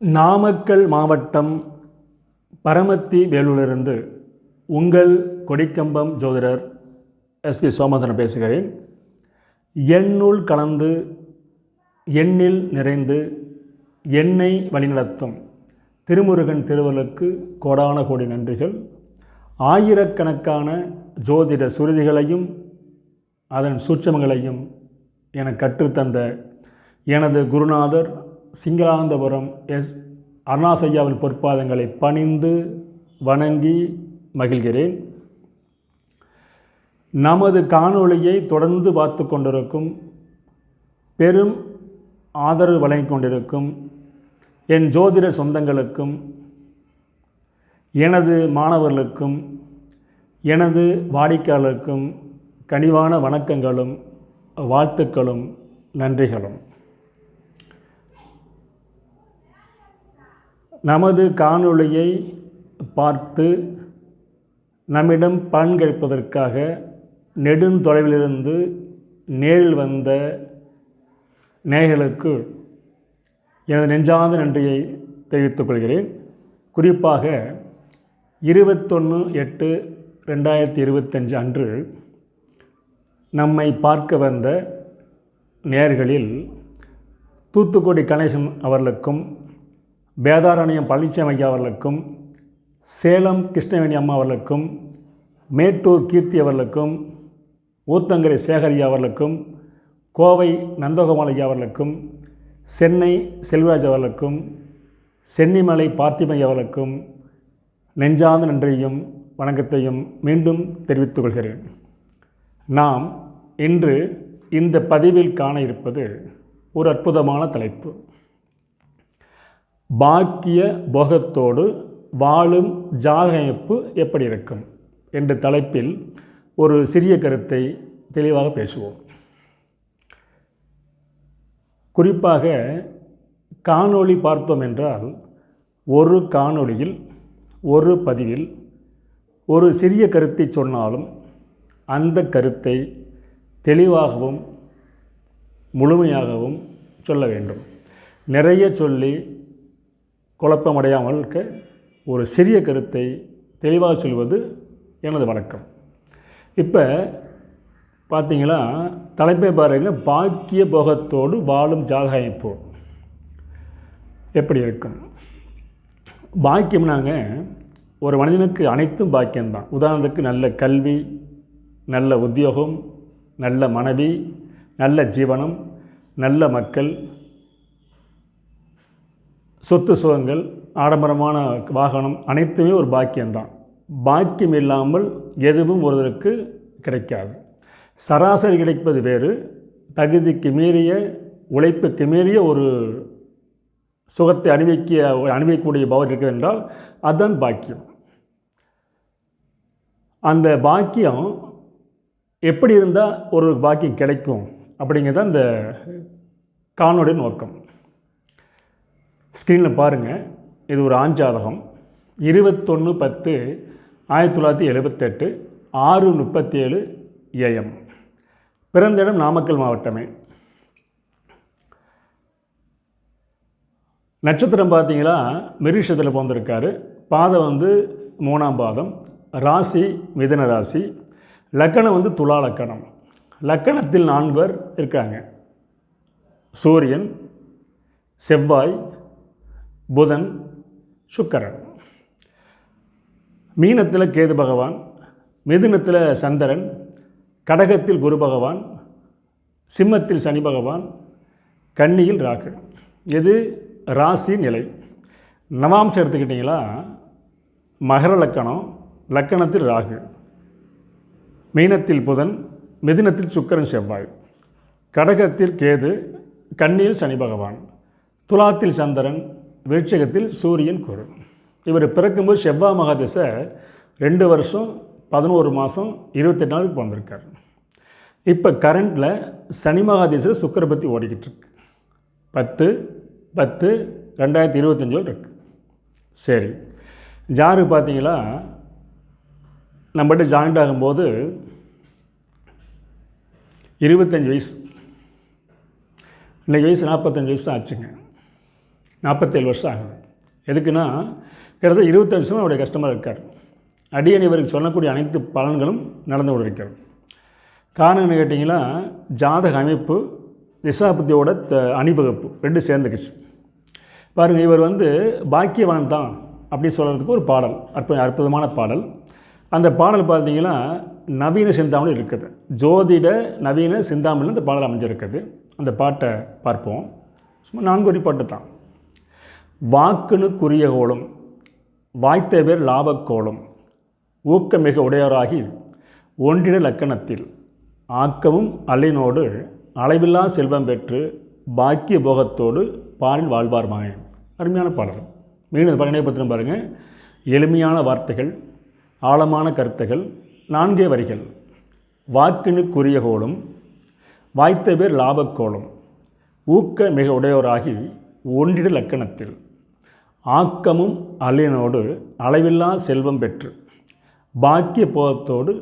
நாமக்கல் மாவட்டம் பரமத்தி வேலூரிலிருந்து உங்கள் கொடிக்கம்பம் ஜோதிடர் எஸ்பி சோமதரன் பேசுகிறேன். எண்ணுள் கலந்து எண்ணில் நிறைந்து எண்ணெய் வழிநடத்தும் திருமுருகன் திருவலுக்கு கோடான கோடி நன்றிகள். ஆயிரக்கணக்கான ஜோதிட சுருதிகளையும் அதன் சூட்சமங்களையும் என கற்றுத்தந்த எனது குருநாதர் சிங்களாந்தபுரம் எஸ் அருணாசையாவின் பொற்பாதங்களை பணிந்து வணங்கி மகிழ்கிறேன். நமது காணொளியை தொடர்ந்து பார்த்து கொண்டிருக்கும் பெரும் ஆதரவு வழங்கிக் கொண்டிருக்கும் என் ஜோதிட சொந்தங்களுக்கும் எனது மாணவர்களுக்கும் எனது வாடிக்கையாளருக்கும் கனிவான வணக்கங்களும் வாழ்த்துக்களும் நன்றிகளும். நமது காணொளியை பார்த்து நம்மிடம் பங்கேற்பதற்காக நெடுந்தொலைவிலிருந்து நேரில் வந்த நேயர்களுக்கு எனது நெஞ்சார்ந்த நன்றியை தெரிவித்துக் கொள்கிறேன். குறிப்பாக இருபத்தொன்று எட்டு ரெண்டாயிரத்தி இருபத்தஞ்சு அன்று நம்மை பார்க்க வந்த நேர்களில் தூத்துக்குடி கணேசன் அவர்களுக்கும் வேதாரண்யம் பழனிசாமி ஐயா அவர்களுக்கும் சேலம் கிருஷ்ணவேணி அம்மா அவர்களுக்கும் மேட்டூர் கீர்த்தி அவர்களுக்கும் ஊத்தங்கரை சேகரியா அவர்களுக்கும் கோவை நந்தகோபால் அவர்களுக்கும் சென்னை செல்வராஜ் அவர்களுக்கும் சென்னிமலை பார்த்திமை அவர்களுக்கும் நெஞ்சார்ந்த நன்றியையும் வணக்கத்தையும் மீண்டும் தெரிவித்துக் கொள்கிறேன். நாம் இன்று இந்த பதிவில் காண இருப்பது ஒரு அற்புதமான தலைப்பு. பாக்கிய போகத்தோடு வாழும் ஜாகமைப்பு எப்படி இருக்கும் என்ற தலைப்பில் ஒரு சிறிய கருத்தை தெளிவாக பேசுவோம். குறிப்பாக காணொளி பார்த்தோம் என்றால் ஒரு காணொளியில் ஒரு பதிவில் ஒரு சிறிய கருத்தை சொன்னாலும் அந்த கருத்தை தெளிவாகவும் முழுமையாகவும் சொல்ல வேண்டும். நிறைய சொல்லி குழப்பமடையாமல் இருக்க ஒரு சிறிய கருத்தை தெளிவாக சொல்வது எனது வழக்கம். இப்போ பார்த்தீங்களா தலைப்பை பாருங்கள் பாக்கிய போகத்தோடு வாழும் ஜாதகாயப்போ. எப்படி இருக்கும்? பாக்கியம்னாங்க ஒரு மனிதனுக்கு அனைத்தும் பாக்கியம்தான். உதாரணத்துக்கு நல்ல கல்வி நல்ல உத்தியோகம் நல்ல மனைவி நல்ல ஜீவனம் நல்ல மக்கள் சொத்து சுகங்கள் ஆடம்பரமான வாகனம் அனைத்துமே ஒரு பாக்கியம்தான். பாக்கியம் இல்லாமல் எதுவும் ஒருவருக்கு கிடைக்காது. சராசரி கிடைப்பது வேறு. தகுதிக்கு மீறிய உழைப்புக்கு மீறிய ஒரு சுகத்தை அனுபவிக்க அனுபவிக்கக்கூடிய பவர் இருக்கிறது என்றால் அதுதான் பாக்கியம். அந்த பாக்கியம் எப்படி இருந்தால் ஒரு பாக்கியம் கிடைக்கும் அப்படிங்கிறது இந்த காணொளி நோக்கம். ஸ்க்ரீனில் பாருங்கள் இது ஒரு ஆஞ்சாதகம் இருபத்தொன்று பத்து ஆயிரத்தி தொள்ளாயிரத்தி எழுபத்தெட்டு ஆறு முப்பத்தி ஏழு ஏஎம் பிறந்த இடம் நாமக்கல் மாவட்டமே. நட்சத்திரம் பார்த்தீங்களா? மிருஷத்தில் பிறந்திருக்காரு. பாதம் வந்து மூணாம் பாதம். ராசி மிதன ராசி. லக்கணம் வந்து துலா லக்கணம். லக்கணத்தில் நான்கர் இருக்காங்க. சூரியன் செவ்வாய் புதன் சுக்கரன். மீனத்தில் கேது பகவான் மிதுனத்தில் சந்திரன் கடகத்தில் குரு பகவான் சிம்மத்தில் சனி பகவான் கன்னியில் ராகு. இது ராசி நிலை. நவாம்சம் எடுத்துக்கிட்டிங்களா? மகர லக்கணம் லக்கணத்தில் ராகு. மீனத்தில் புதன் மிதினத்தில் சுக்கரன் செவ்வாய். கடகத்தில் கேது கண்ணில் சனி பகவான். துலாத்தில் சந்திரன் விருட்சகத்தில் சூரியன் குரு. இவர் பிறக்கும்போது செவ்வாய் மகாதிசை ரெண்டு வருஷம் பதினோரு மாதம் இருபத்தெட்டு நாளுக்கு பிறந்திருக்கார். இப்போ கரண்டில் சனி மகாதிசை சுக்கரை பற்றி ஓடிக்கிட்டு இருக்கு. பத்து பத்து ரெண்டாயிரத்தி இருபத்தஞ்சோடு இருக்குது சரி ஜாரு பார்த்தீங்களா? நம்மகிட்ட ஜாயிண்ட் ஆகும்போது இருபத்தஞ்சி வயசு. இன்றைக்கி வயசு நாற்பத்தஞ்சு வயசு ஆச்சுங்க. நாற்பத்தேழு வருஷம் ஆகுது. எதுக்குன்னா கிட்டத்தட்ட இருபத்தஞ்சு வருஷம் அவருடைய கஷ்டமாக இருக்கார். அடியன் இவருக்கு சொல்லக்கூடிய அனைத்து பலன்களும் நடந்து கொண்டிருக்கிறது. காரணம் என்ன கேட்டிங்கன்னா ஜாதக அமைப்பு திசாபுத்தியோட த அணிவகுப்பு ரெண்டும் சேர்ந்துக்குச்சு. பாருங்கள் இவர் வந்து பாக்கியவான் தான் அப்படின்னு சொல்கிறதுக்கு ஒரு பாடல் அற்புத அற்புதமான பாடல். அந்த பாடல் பார்த்தீங்கன்னா நவீன சிந்தாமணி இருக்குது. ஜோதிட நவீன சிந்தாமணியில் இந்த பாடல் அமைஞ்சிருக்குது. அந்த பாட்டை பார்ப்போம். சும்மா நான்கு பாட்டு தான். வாக்குனுக்குரிய கோலம் வாய்த்த பேர் லாபக்கோலம் ஊக்கமிக உடையவராகி ஒன்றிட லக்கணத்தில் ஆக்கமும் அலையினோடு அளவில்லா செல்வம் பெற்று பாக்கிய போகத்தோடு பாலில் வாழ்வார் மாயன் அருமையான பாடல். மீண்டும் பகனை பத்திரம் பாருங்கள் எளிமையான வார்த்தைகள் ஆழமான கருத்துகள். நான்கே வரிகள். வாக்கினுக்குரிய கோலும் வாய்த்த பேர் லாபக்கோளும் ஊக்க மிக உடையோராகி ஒன்றிட லக்கணத்தில். ஆக்கமும் அலினோடு அளவில்லா செல்வம் பெற்று பாக்கிய போகத்தோடு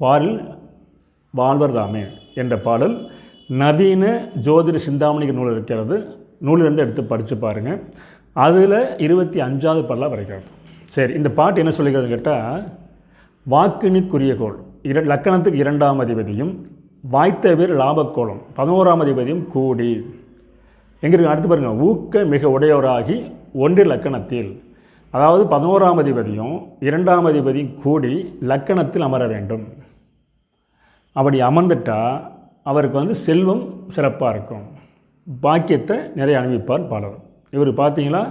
பாரில் வாழ்வர்தாமே என்ற பாடல். நவீன ஜோதிட சிந்தாமணிக்கு நூல் இருக்கிறது. நூலிலிருந்து எடுத்து படித்து பாருங்கள் அதில் இருபத்தி அஞ்சாவது பாடலாக வருகிறது சரி இந்த பாட்டு என்ன சொல்லிக்கிறது கேட்டால் வாக்கினுக்குரிய கோள். இர லக்கணத்துக்கு இரண்டாம் அதிபதியும் வாய்த்த பேர் லாபக்கோளம். பதினோராம் அதிபதியும் கூடி. எங்கே இருக்கு அடுத்து பாருங்கள் ஊக்க மிக உடையவராகி ஒன்று லக்கணத்தில். அதாவது பதினோராம் அதிபதியும் இரண்டாம் அதிபதியும் கூடி லக்கணத்தில் அமர வேண்டும். அப்படி அமர்ந்துட்டால் அவருக்கு வந்து செல்வம் சிறப்பாக இருக்கும். பாக்கியத்தை நிறைய அனுபவிப்பார் பலரும் இவர் பார்த்தீங்கன்னா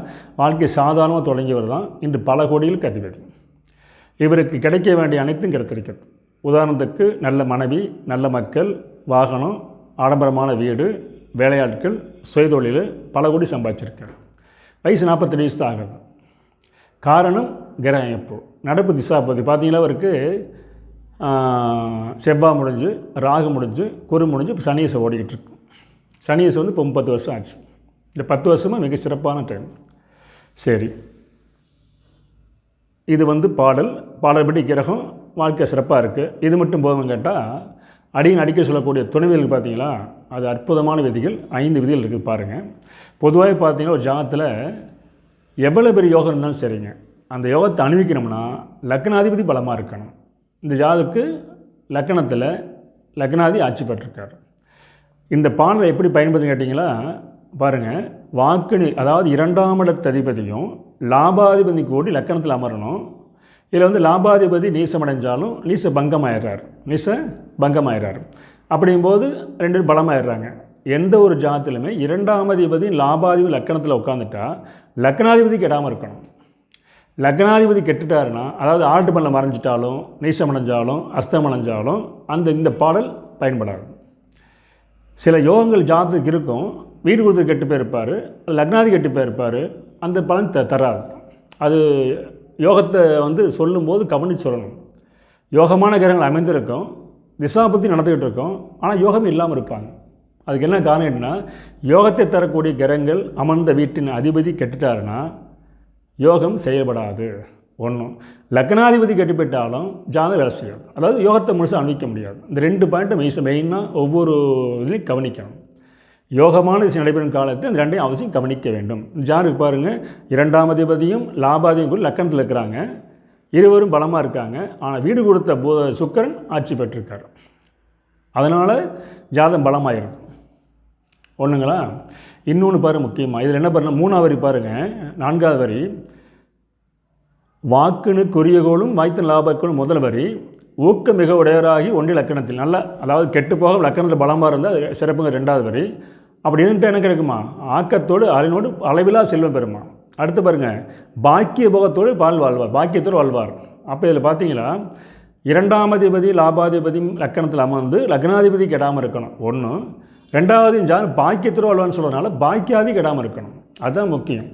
வாழ்க்கை சாதாரணமாக தொடங்கியவர் தான். இன்று பல கோடிகளுக்கு அதிபதி இவருக்கு கிடைக்க வேண்டிய அனைத்தும் கிடைத்திருக்கிறது. உதாரணத்துக்கு நல்ல மனைவி நல்ல மக்கள் வாகனம் ஆடம்பரமான வீடு வேலையாட்கள் சுயதொழில் பல கோடி சம்பாதிச்சிருக்கார். வயசு நாற்பத்தெட்டு வயசு தான் ஆகுது. காரணம் கிர அமைப்பு நடப்பு திசாபதி பார்த்தீங்கன்னா அவருக்கு செவ்வாய் முடிஞ்சு ராகு முடிஞ்சு குரு முடிஞ்சு இப்போ சனியசை ஓடிக்கிட்டு இருக்கும் சனியசை வந்து இப்போ முப்பத்து வருஷம் ஆச்சு. இந்த பத்து வருஷமாக மிக சிறப்பான டைம். சரி. இது வந்து பாடல். பாடல்படி கிரகம். வாழ்க்கை சிறப்பாக இருக்குது இது மட்டும் போதும் கேட்டால் அடியின் அடிக்க சொல்லக்கூடிய துணைவியல் பார்த்தீங்களா? அது அற்புதமான விதிகள். ஐந்து விதிகள் இருக்குது பாருங்கள் பொதுவாக பார்த்தீங்கன்னா ஒரு ஜாகத்தில் எவ்வளோ பெரிய யோகம் இருந்தாலும் சரிங்க. அந்த யோகத்தை அணிவிக்கணும்னா லக்னாதிபதி பலமாக இருக்கணும். இந்த ஜாதுக்கு லக்கணத்தில் லக்னாதி ஆட்சி பெற்றிருக்கார். இந்த பாடலை எப்படி பயன்படுதுன்னு கேட்டிங்களா? பாருங்கள் வாக்கு அதாவது இரண்டாம் இடத்ததிபதியும் லாபாதிபதி கூடி லக்கணத்தில் அமரணும். இதில் வந்து லாபாதிபதி நீசமடைஞ்சாலும் நீச பங்கமாயிடுறார் நீச பங்கமாயிடுறார் அப்படிங்கும்போது ரெண்டு பேரும் பலமாயிடுறாங்க. எந்த ஒரு ஜாத்திலுமே இரண்டாம் அதிபதி லாபாதிபதி லக்கணத்தில் உட்காந்துட்டா லக்கணாதிபதி கெடாமல் இருக்கணும். லக்னாதிபதி கெட்டுட்டாருன்னா அதாவது ஆட்டு பண்ணல மறைஞ்சிட்டாலும் நீசமடைஞ்சாலும் அஸ்தமடைஞ்சாலும் அந்த இந்த பாடல் பயன்படாது. சில யோகங்கள் ஜாதத்துக்கு இருக்கும். வீடு கொடுத்து கெட்டு போயிருப்பார். லக்னாதி கெட்டு போயிருப்பார். அந்த பலன் த தராது. அது யோகத்தை வந்து சொல்லும்போது கவனித்து சொல்லணும். யோகமான கிரகங்கள் அமைந்திருக்கும். திசாபத்தி நடந்துக்கிட்டு இருக்கோம். ஆனால் யோகம் இல்லாமல் இருப்பாங்க. அதுக்கு என்ன காரணம் என்னன்னா யோகத்தை தரக்கூடிய கிரகங்கள் அமர்ந்த வீட்டின் அதிபதி கெட்டுட்டாருன்னா யோகம் செயல்படாது. ஒன்றும் லக்னாதிபதி கட்டிப்பட்டாலும் ஜாதகம் வேலை செய்யாது. அதாவது யோகத்தை முழுசாக அணிவிக்க முடியாது. இந்த ரெண்டு பாயிண்ட்டை மெய்ஸ் மெயினாக ஒவ்வொரு இதுலையும் கவனிக்கணும். யோகமான விஷயம் நடைபெறும் காலத்தில் இந்த ரெண்டையும் அவசியம் கவனிக்க வேண்டும். ஜாருக்கு பாருங்கள் இரண்டாம் அதிபதியும் லாபாதியும் கூட லக்கணத்தில் இருக்கிறாங்க. இருவரும் பலமாக இருக்காங்க. ஆனால் வீடு கொடுத்த போ சுக்கரன் ஆட்சி பெற்றிருக்கார். அதனால் ஜாதம் பலமாயிரும் ஒன்றுங்களா இன்னொன்று பாரு முக்கியமாக இதில் என்ன பண்ண மூணாவது வரி பாருங்கள் நான்காவது வரி. வாக்குனு குறியகோளும் வாய்த்த லாபக்கோளும் முதல் வரி. ஊக்க மிக உடையவராகி ஒன்றிய லக்கணத்தில். நல்ல அதாவது கெட்டு போக லக்கணத்தில் பலமாக இருந்தால் சிறப்புங்க ரெண்டாவது வரி. அப்படி இருந்துட்டு என்ன கிடைக்குமா? ஆக்கத்தோடு அலைனோடு அளவிலா செல்வம் பெறுமா? அடுத்து பாருங்கள் பாக்கிய போகத்தோடு பால் வாழ்வார். பாக்கியத்தோடு வாழ்வார். அப்போ இதில் பார்த்தீங்களா இரண்டாமதிபதி லாபாதிபதி லக்கணத்தில் அமர்ந்து லக்னாதிபதி கெடாமல் இருக்கணும். ஒன்று ரெண்டாவது ஜான் பாக்கியத்தோடு வாழ்வான்னு சொல்கிறதுனால பாக்கியாதி கெடாமல் இருக்கணும். அதுதான் முக்கியம்.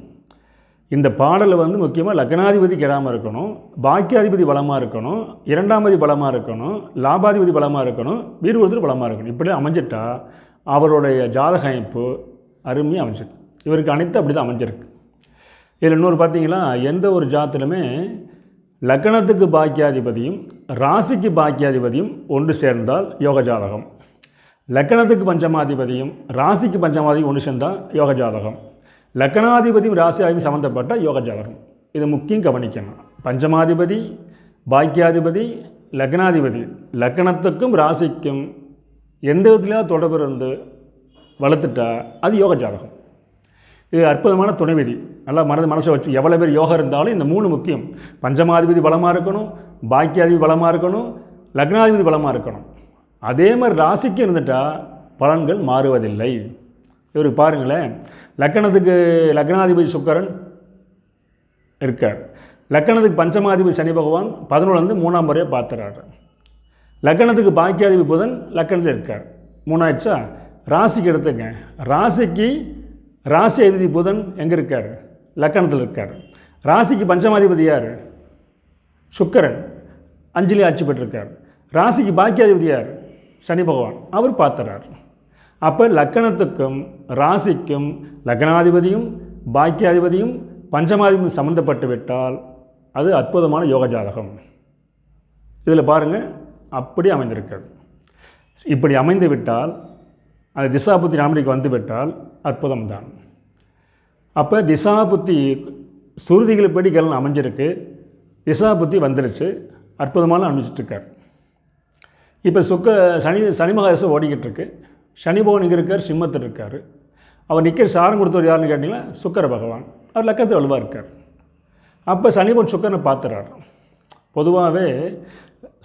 இந்த பாடல் வந்து முக்கியமாக லக்னாதிபதி கெடாமல் இருக்கணும் பாக்கியாதிபதி பலமாக இருக்கணும் இரண்டாமதி பலமாக இருக்கணும் லாபாதிபதி பலமாக இருக்கணும் வீடு ஒருத்தர் பலமாக இருக்கணும். இப்படி அமைஞ்சிட்டா அவருடைய ஜாதக அமைப்பு அருமையாக அமைஞ்சிருக்கு இவருக்கு அனைத்து அப்படி தான் அமைஞ்சிருக்கு. இதில் இன்னொரு பார்த்தீங்களா? எந்த ஒரு ஜாத்திலுமே லக்கணத்துக்கு பாக்கியாதிபதியும் ராசிக்கு பாக்கியாதிபதியும் ஒன்று சேர்ந்தால் யோக ஜாதகம். லக்கணத்துக்கு பஞ்சமாதிபதியும் ராசிக்கு பஞ்சமாதிபதி ஒன்று சேர்ந்தால் யோக ஜாதகம். லக்கணாதிபதியும் ராசியாதிபதி சம்மந்தப்பட்ட யோக ஜாதகம். இது முக்கியம் கவனிக்கணும். பஞ்சமாதிபதி பாக்கியாதிபதி லக்னாதிபதி. லக்கணத்துக்கும் ராசிக்கும் எந்த விதத்திலையாவது தொடர்பு இருந்து வளர்த்துட்டா அது யோக ஜாதகம். இது அற்புதமான துணைவிதி. நல்லா மனது மனசை வச்சு எவ்வளோ பேர் யோகா இருந்தாலும் இந்த மூணு முக்கியம். பஞ்சமாதிபதி பலமாக இருக்கணும் பாக்கியாதிபதி பலமாக இருக்கணும் லக்னாதிபதி பலமாக இருக்கணும். அதே மாதிரி ராசிக்கு இருந்துட்டால் பலன்கள் மாறுவதில்லை. இவர் பாருங்களேன். லக்கணத்துக்கு லக்னாதிபதி சுக்கரன் இருக்கார். லக்கணத்துக்கு பஞ்சமாதிபதி சனி பகவான் பதினொன்றுலேருந்து மூணாம் முறையை பார்த்துறாரு. லக்கணத்துக்கு பாக்கியாதிபதி புதன் லக்கணத்தில் இருக்கார். மூணாச்சா ராசிக்கு எடுத்துங்க. ராசிக்கு ராசி அதிபதி புதன் எங்கே இருக்கார்? லக்கணத்தில் இருக்கார். ராசிக்கு பஞ்சமாதிபதி யார்? சுக்கரன். அஞ்சலி ஆட்சி பெற்றிருக்கார். ராசிக்கு பாக்கியாதிபதி யார்? சனி பகவான். அவர் பார்த்துறார். அப்போ லக்கணத்துக்கும் ராசிக்கும் லக்னாதிபதியும் பாக்கியாதிபதியும் பஞ்சமாதிபதியும் சம்மந்தப்பட்டு விட்டால் அது அற்புதமான யோக ஜாதகம். இதில் பாருங்கள் அப்படி அமைந்திருக்கிறது. இப்படி அமைந்து விட்டால் அது திசாபுத்தி நாமடிக்கு வந்து விட்டால் அற்புதம் தான் அப்போ திசாபுத்தி சுருதிகளை படி கலன் அமைஞ்சிருக்கு. திசாபுத்தி வந்துருச்சு. அற்புதமான அமைச்சிட்ருக்கார் இப்போ சுக்க சனி சனி மகாதசம் ஓடிக்கிட்டு இருக்கு. சனி பகவான் இங்கே இருக்கார் சிம்மத்தில் இருக்கார். அவர் நிற்கிற சாரம் கொடுத்தவர் யாருன்னு கேட்டிங்கன்னா சுக்கர பகவான். அவர் லக்கத்தில் வலுவாக இருக்கார். அப்போ சனி சுக்கரனை பார்த்துறாரு. பொதுவாகவே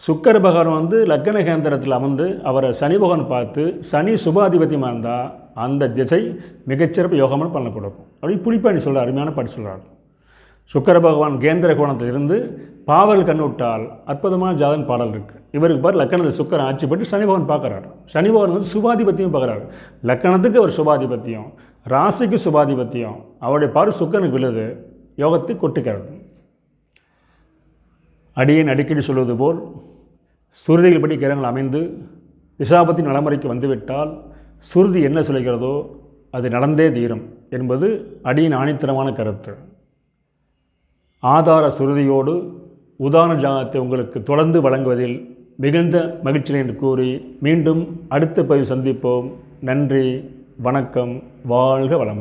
சுக்கர பகவான் வந்து லக்கண கேந்திரத்தில் அமர்ந்து அவரை சனி பகவான் பார்த்து சனி சுபாதிபத்தியமாக இருந்தால் அந்த திசை மிகச்சிறப்பு யோகமான பலனை கொடுக்கும். அப்படி புளிப்பாணி சொல்கிறார் அருமையான பாட்டு சொல்கிறார் சுக்கர பகவான் கேந்திர கோணத்தில் இருந்து பாவல் கண்ணுட்டால் அற்புதமான ஜாதன் பாடல் இருக்குது இவருக்கு பார் லக்கணத்தில் சுக்கரன் ஆட்சி பட்டு சனி பகவான் பார்க்குறாரு. சனி பகவான் வந்து சுபாதிபத்தியம் பார்க்குறாரு. லக்கணத்துக்கு அவர் சுபாதிபத்தியம் ராசிக்கு சுபாதிபத்தியம் அவருடைய பார் சுக்கரனுக்கு விழுது யோகத்தை கொட்டுக்கிறது. அடியேன் அடிக்கடி சொல்வது போல் சுருதிகள் படி கிரகங்கள் அமைந்து திசாபத்தின் நலமுறைக்கு வந்துவிட்டால் சுருதி என்ன சொல்கிறதோ அது நடந்தே தீரும் என்பது அடியின் ஆணித்தரமான கருத்து. ஆதார சுருதியோடு உதாரண ஜாதத்தை உங்களுக்கு தொடர்ந்து வழங்குவதில் மிகுந்த மகிழ்ச்சி என்று கூறி மீண்டும் அடுத்த பதிவு சந்திப்போம். நன்றி வணக்கம் வாழ்க வளமுடன்.